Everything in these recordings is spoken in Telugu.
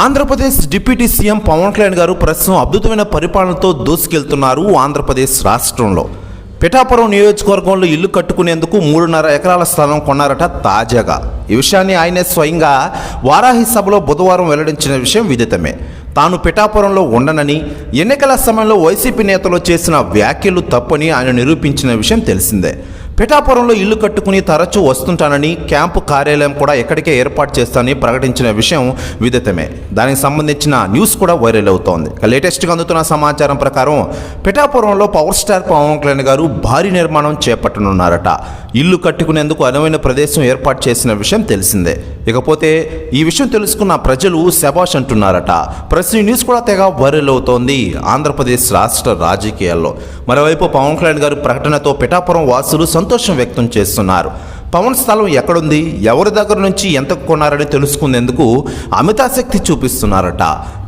ఆంధ్రప్రదేశ్ డిప్యూటీ సీఎం పవన్ కళ్యాణ్ గారు ప్రస్తుతం అద్భుతమైన పరిపాలనతో దూసుకెళ్తున్నారు ఆంధ్రప్రదేశ్ రాష్ట్రంలో. పిఠాపురం నియోజకవర్గంలో ఇల్లు కట్టుకునేందుకు మూడున్నర ఎకరాల స్థలం కొన్నారట తాజాగా. ఈ విషయాన్ని ఆయనే స్వయంగా వారాహి సభలో బుధవారం వెల్లడించిన విషయం విదితమే. తాను పిఠాపురంలో ఉండనని ఎన్నికల సమయంలో వైసీపీ నేతలు చేసిన వ్యాఖ్యలు తప్పని ఆయన నిరూపించిన విషయం తెలిసిందే. పిఠాపురంలో ఇల్లు కట్టుకుని తరచూ వస్తుంటానని క్యాంపు కార్యాలయం కూడా ఎక్కడికే ఏర్పాటు చేస్తానని ప్రకటించిన విషయం విదితమే. దానికి సంబంధించిన న్యూస్ కూడా వైరల్ అవుతోంది. లేటెస్ట్గా అందుతున్న సమాచారం ప్రకారం పిఠాపురంలో పవర్ స్టార్ పవన్ కళ్యాణ్ గారు భారీ నిర్మాణం చేపట్టనున్నారట. ఇల్లు కట్టుకునేందుకు అనువైన ప్రదేశం ఏర్పాటు చేసిన విషయం తెలిసిందే. ఇకపోతే ఈ విషయం తెలుసుకున్న ప్రజలు శబాష్ అంటున్నారట. ప్రస్తుతం ఈ న్యూస్ కూడా తెగ వైరల్ అవుతోంది ఆంధ్రప్రదేశ్ రాష్ట్ర రాజకీయాల్లో. మరోవైపు పవన్ కళ్యాణ్ గారు ప్రకటనతో పిఠాపురం వాసులు సంతోషం సంతోషం వ్యక్తం చేస్తున్నారు. పవన్ స్థలం ఎక్కడుంది? ఎవరి దగ్గర నుంచి ఎంత కొన్నారని తెలుసుకునేందుకు అమితాశక్తి చూపిస్తున్నారట.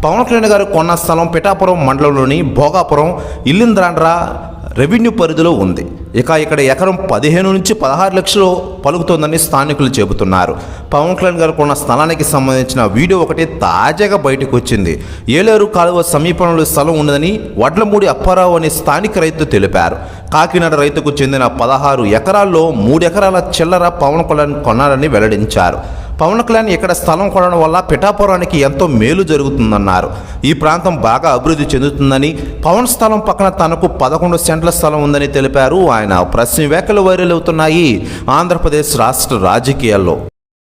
పవన్ కళ్యాణ్ గారు కొన్న స్థలం పిఠాపురం మండలంలోని భోగాపురం ఇల్లింద్రాండ్రా రెవెన్యూ పరిధిలో ఉంది. ఇక ఇక్కడ ఎకరం పదిహేను నుంచి పదహారు లక్షలు పలుకుతోందని స్థానికులు చెబుతున్నారు. పవన్ కళ్యాణ్ గారు కొన్న స్థలానికి సంబంధించిన వీడియో ఒకటి తాజాగా బయటకు వచ్చింది. ఏలేరు కాలువ సమీపంలో స్థలం ఉన్నదని వడ్లమూడి అప్పారావు అనే స్థానిక రైతు తెలిపారు. కాకినాడ రైతుకు చెందిన పదహారు ఎకరాల్లో మూడు ఎకరాల చిల్లర పవన్ కళ్యాణ్ కొన్నారని వెల్లడించారు. పవన్ కళ్యాణ్ ఇక్కడ స్థలం కొనడం వల్ల పిఠాపురానికి ఎంతో మేలు జరుగుతుందన్నారు. ఈ ప్రాంతం బాగా అభివృద్ధి చెందుతుందని పవన్ స్థలం పక్కన తనకు పదకొండు సెంట్ల స్థలం ఉందని తెలిపారు. ఆయన ప్రశ్న వ్యాఖ్యలు వైరల్ అవుతున్నాయి. ఆంధ్రప్రదేశ్ రాష్ట్ర రాజకీయాల్లో.